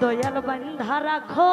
দয়াল বান্ধা রাখো